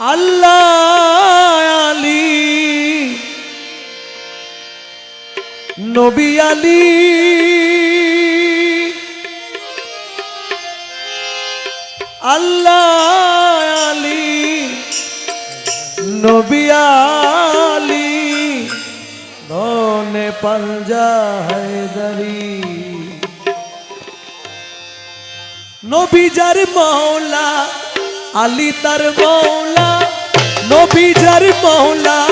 আল্লাহ আলী। নবী আলী। আল্লাহ আলী। নবী আলী। দনে পাঞ্জা হায়দারি নবীজার মৌলা আলী তার মৌলা নবীজার মৌলা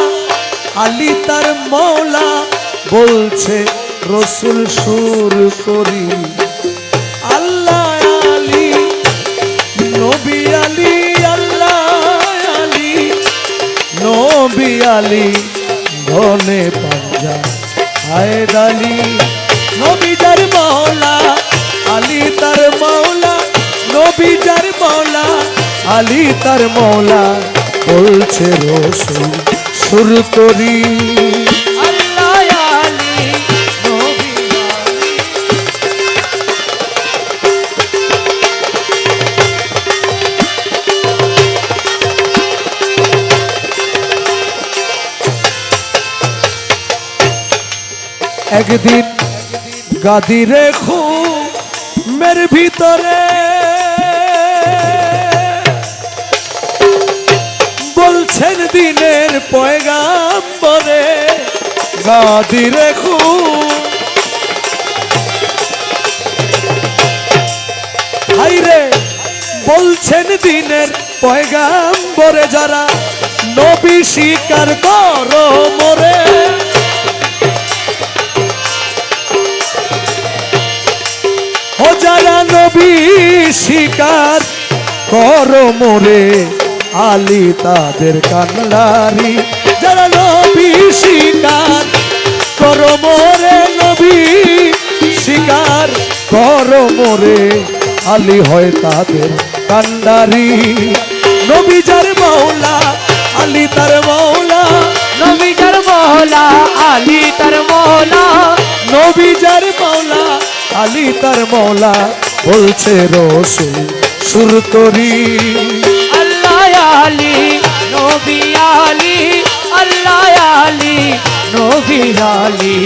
আলী তার মৌলা বলছে, রসুল সুর করি। আল্লাহ আলী, নবী আলী, আল্লাহ আলী। নবী আলী, ধনে পাঞ্জা। হায়দ আলী নবীজার মৌলা আলী তার মৌলা নবীজার মৌলা আলী তার মৌলা বলছে রসুল সুর করি। একদিন গাদি রেখো মের ভিতরে বলছেন দিনের পয়গাম্বরে গাদি রেখো। হাইরে, বলছেন দিনের পয়গাম্বরে, যারা নবী শিকার কর মরে। ও যারা নবী শিকার কর মোরে। আলী তাদের কান্ডারি যারা নবী স্বীকার কর মোরে নবী স্বীকার কর মোরে আলী হয় তাদের কান্ডারি নবী যার মৌলা আলী তার মৌলা নবী তার মহলা আলী তার মহলা নবী যার মৌলা আলী তার মৌলা বলছে রসুল সুর করি আল্লাহ আলী, নবী আলী, আল্লাহ আলী, নবী আলী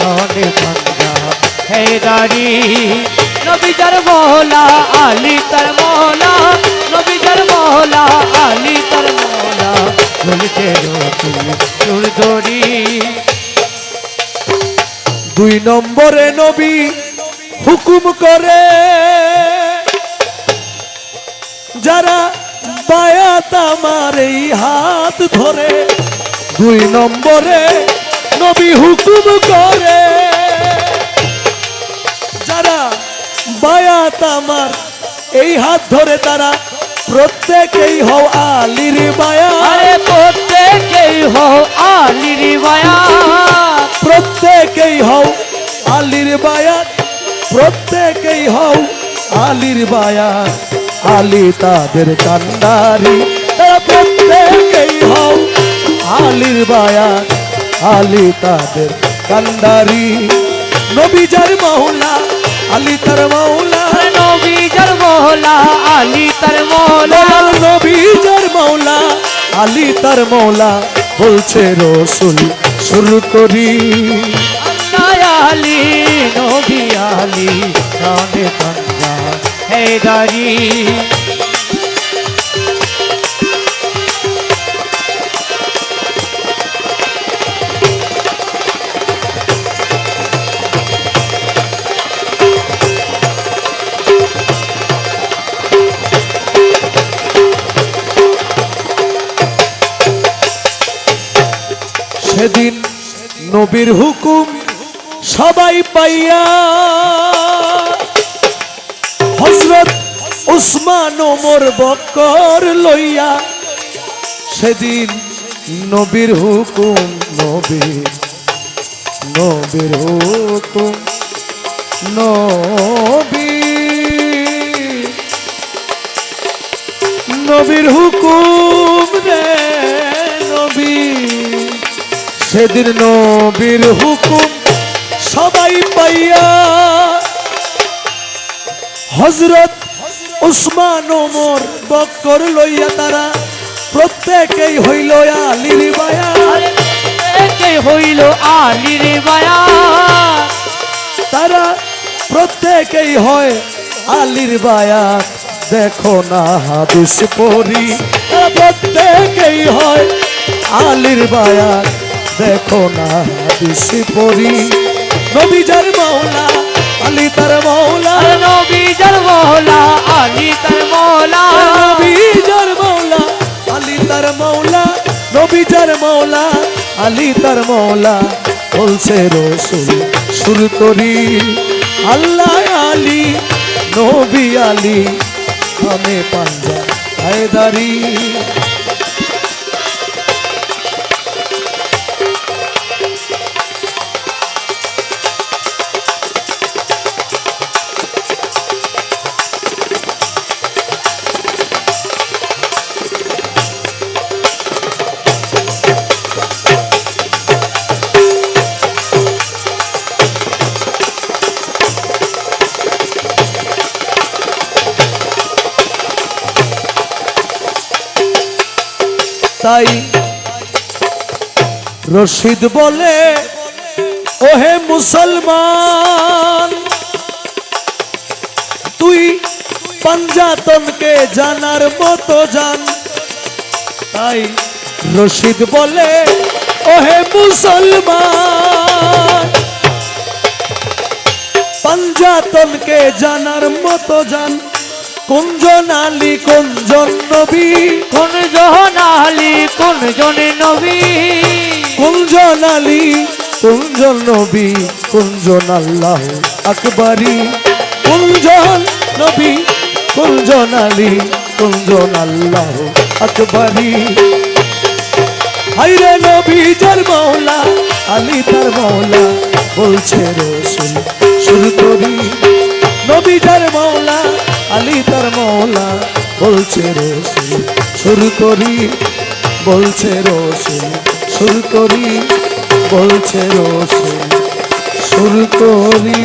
ধনে পাঞ্জা হেদারি। নবী তার মহলা, আলী তার মহলা, নবী তার মহলা, আলী তার মহলা বলছে সুর দুই নম্বরে নবী হুকুম করে, যারা বায়াত আমার এই হাত ধরে দুই নম্বরে নবী হুকুম করে। যারা বায়াত আমার এই হাত ধরে তারা প্রত্যেকেই হও আলির বায়া প্রত্যেকেই হও আলির মায়া প্রত্যেকেই হও আলির বায়াত। প্রত্যেকেই হও আলির বায়াত। আলী তাদের কান্ডারি। তারা প্রত্যেকেই হও আলির বায়াত আলী তাদের কান্ডারি। নবীজার মৌলা আলী তার মৌলা আরে নবী যার মহলা আলী তার মহলা। নবীজার মৌলা আলী তার মৌলা বলছে রসুল শুরু করি। আলী নবী আলী রানে হেদারি সেদিন নবীর হুকুম সবাই পাইয়া উসমান ওমর বকর লইয়া। সেদিন নবীর হুকুম, নবীর নবীর হুকুম, নবীর। নবীর হুকুম রে নবী। সেদিন নবীর হুকুম সবাই পাইয়া। হজরত উসমান ওমর বক্কর লইয়া তারা প্রত্যেকেই হইল আলির বায়া হইল আলির বায়া তারা প্রত্যেকেই হয় আলির বায়া দেখো না হাদিস পড়ি। তারা প্রত্যেকেই হয় আলির বায়া দেখো না হাদিস পড়ি। নবীজার মৌলা আলী তার মৌলা। আর নবীজার মহলা আলী তার মহলা নবীজার মৌলা আলী তার মৌলা। নবীজার মৌলা আলী তার মৌলা। বলছে রসুল শুরু করি আল্লাহ আলী নবী আলী। আমি পাঞ্জা হায়দারি। তাই রশিদ বলে, ওহে মুসলমান, তুই পাঞ্জাতনকে জানার মতো জান তাই রশিদ বলে, ওহে মুসলমান, পাঞ্জাতনকে জানার মতো জান কুঞ্জন আলী কুঞ্জন নবী। কোন জন আলী কোন জনে নবী। কুঞ্জন আলী কুঞ্জন নবী কুঞ্জন আল্লাহ আকবরী। কুঞ্জন নবী কুঞ্জন আলী কুঞ্জন আল্লাহ আকবরী। হাইরে নবী যার মৌলা আলী তার মৌলা বলছে রসুল শুরু করি। নবী যার মৌলা আলী তার মৌলা বলছে রসুল শুরু করি, বলছে রসুল শুরু করি, বলছে রসুল শুরু করি।